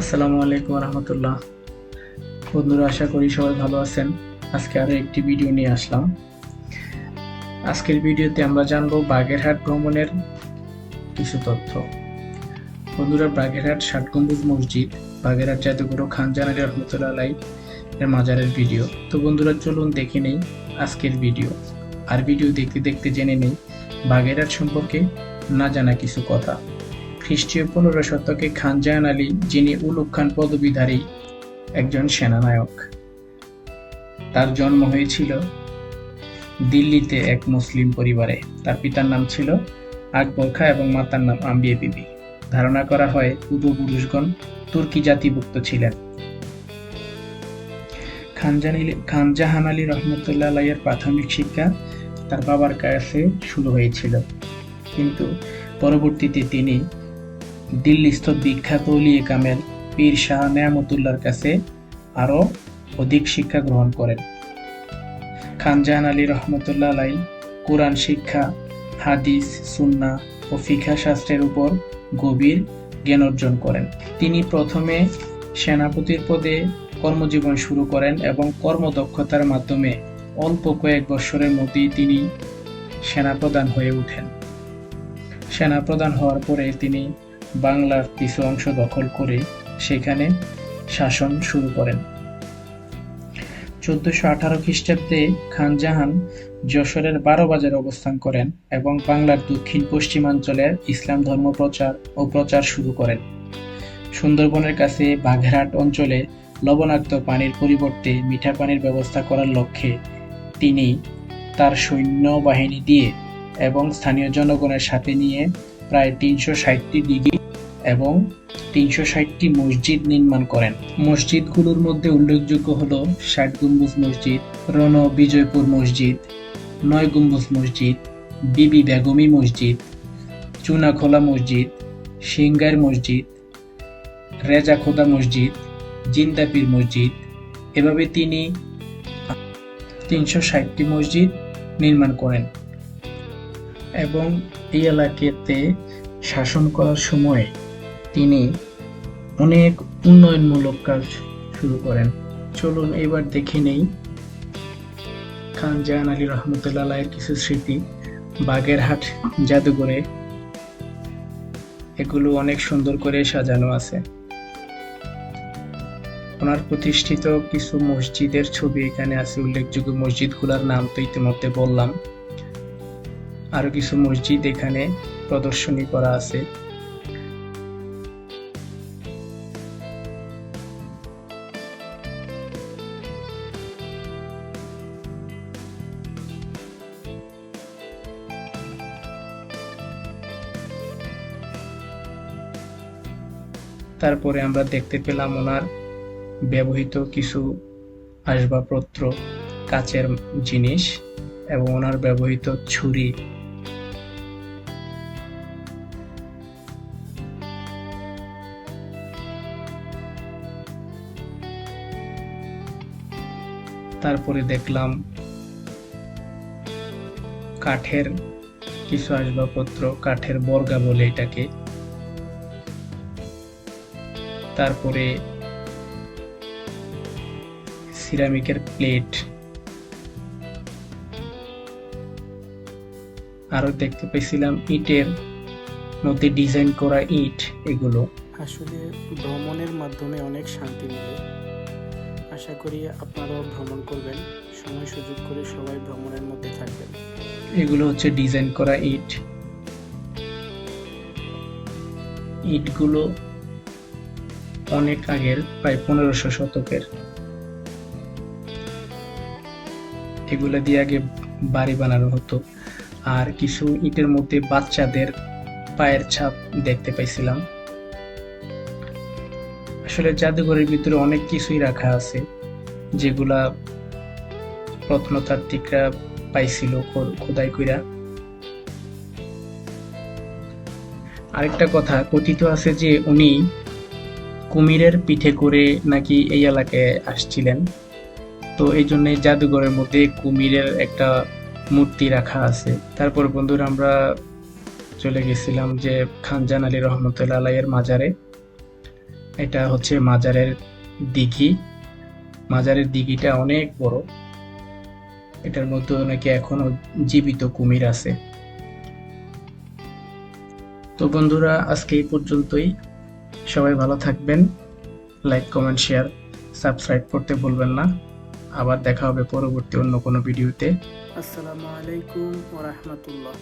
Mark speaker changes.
Speaker 1: আসসালামু আলাইকুম রহমতুল্লাহ বন্ধুরা, আশা করি সবাই ভালো আছেন। আজকে আরও একটি ভিডিও নিয়ে আসলাম। আজকের ভিডিওতে আমরা জানব বাগেরহাট ভ্রমণের কিছু তথ্য। বন্ধুরা, বাগেরহাট ষাট গম্বুজ মসজিদ, বাগেরহাট জাদুঘর খান জানালি রহমতুল্লাহ এর মাজারের ভিডিও তো বন্ধুরা, চলুন দেখে নেই আজকের ভিডিও। আর ভিডিও দেখতে দেখতে জেনে নেই বাগেরহাট সম্পর্কে না জানা কিছু কথা। খ্রিস্টীয় পনেরো শতকে খান জাহান আলী, যিনি উলুক খান পদবীধারী, একজন সেনানায়ক। তার জন্ম হয়েছিল দিল্লিতে এক মুসলিম পরিবারে। তার পিতার নাম ছিল আকবর খা এবং মাতার নাম আম্বিয়া বিবি। ধারণা করা হয় পূর্বপুরুষগণ তুর্কি জাতিভুক্ত ছিলেন। খানজাহান আলী রহমতুল্লাহ আলাইয়ের প্রাথমিক শিক্ষা তার বাবার কাছে শুরু হয়েছিল। কিন্তু পরবর্তীতে তিনি দিল্লিস্থ বিখ্যাত উলিয়ে কামেল পীর শাহ নেয়ামতুল্লাহর কাছে আরও অধিক শিক্ষা গ্রহণ করেন। খানজাহান আলী রহমতুল্লাহ আলাই কোরআন শিক্ষা, হাদিস, সুন্না ও ফিখা শাস্ত্রের উপর গভীর জ্ঞান অর্জন করেন। তিনি প্রথমে সেনাপতির পদে কর্মজীবন শুরু করেন এবং কর্মদক্ষতার মাধ্যমে অল্প কয়েক বছরের মধ্যেই তিনি সেনাপ্রধান হয়ে ওঠেন। সেনাপ্রধান হওয়ার পরে তিনি বাংলার কিছু অংশ দখল করে সেখানে শাসন শুরু করেন। চোদ্দশো আঠারো খ্রিস্টাব্দে খানজাহান যশোরের বারো বাজারে অবস্থান করেন এবং বাংলার দক্ষিণ পশ্চিমাঞ্চলের ইসলাম ধর্ম প্রচার ও প্রচার শুরু করেন। সুন্দরবনের কাছে বাঘেরহাট অঞ্চলে লবণাক্ত পানির পরিবর্তে মিঠা পানির ব্যবস্থা করার লক্ষ্যে তিনি তার সৈন্য বাহিনী দিয়ে এবং স্থানীয় জনগণের সাথে নিয়ে প্রায় তিনশো ষাটটি দিঘি এবং তিনশো ষাটটি মসজিদ নির্মাণ করেন। মসজিদগুলোর মধ্যে উল্লেখযোগ্য হল ষাট গম্বুজ মসজিদ, রণ বিজয়পুর মসজিদ, নয় গম্বুজ মসজিদ, বিবি বেগমি মসজিদ, চুনাখোলা মসজিদ সিঙ্গার মসজিদ, রেজাখোদা মসজিদ, জিন্দাপির মসজিদ। এভাবে তিনি তিনশো ষাটটি মসজিদ নির্মাণ করেন এবং এই এলাকাতে শাসন করার সময় তিনি অনেক উন্নয়নমূলক কাজ শুরু করেন। চলুন এবার দেখে নেই খান জাহান আলী রহমতুল্লাহ এর কিছু স্মৃতি। বাগেরহাট জাদুঘরে এগুলো অনেক সুন্দর করে সাজানো আছে। ওনার প্রতিষ্ঠিত কিছু মসজিদের ছবি এখানে আছে, উল্লেখযোগ্য মসজিদগুলোর নাম তো ইতিমধ্যে বললাম। আরও কিছু মসজিদ এখানে প্রদর্শনী করা আছে। তারপরে আমরা দেখতে পেলাম ওনার ব্যবহৃত কিছু আসবাবপত্র, কাচের জিনিস এবং ওনার ব্যবহৃত ছুরি। তারপরে দেখলাম কাঠের কিছু আসবাবপত্র, কাঠের বর্গা বলে এটাকে। তারপরে সিরামিকের প্লেট। আরও দেখতে পেয়েছিলাম ইটের মধ্যে ডিজাইন করা ইট এগুলো।
Speaker 2: আসলে ভ্রমণের মাধ্যমে অনেক শান্তি মিলে। আশা করি আপনারাও ভ্রমণ করবেন। সময় সুযোগ করে সবাই ভ্রমণের মধ্যে থাকবেন।
Speaker 1: এগুলো হচ্ছে ডিজাইন করা ইট। ইটগুলো অনেক আগের, প্রায় পনেরোশো শতকের। এগুলো দিয়ে আগে বাড়ি বানানো হতো। আর কিছু ইটের মধ্যে বাচ্চাদের পায়ের ছাপ দেখতে পাইছিলাম। আসলে জাদুঘরের ভিতরে অনেক কিছুই রাখা আছে, যেগুলা প্রত্নতাত্ত্বিকরা পাইছিল খোদাই কইরা। আরেকটা কথা, কথিত আছে যে উনি কুমিরের পিঠে করে নাকি এই এলাকায় আসছিলেন? তো এই জন্য জাদুঘরের মধ্যে কুমিরের একটা মূর্তি রাখা আছে। তারপর বন্ধুরা আমরা চলে গেছিলাম যে খানজান আলী রহমতুল্লাহ আলাইয়ের মাজারে। এটা হচ্ছে মাজারের দিঘি। মাজারের দিঘিটা অনেক বড়। এটার মধ্যে নাকি এখনও জীবিত কুমির আছে। তো বন্ধুরা আজকে এই পর্যন্তই। সবাই ভালো থাকবেন। লাইক কমেন্ট শেয়ার সাবস্ক্রাইব করতে ভুলবেন না। আবার দেখা হবে পরবর্তী অন্য কোনো ভিডিওতে।
Speaker 2: আসসালামু আলাইকুম ওয়া রাহমাতুল্লাহ।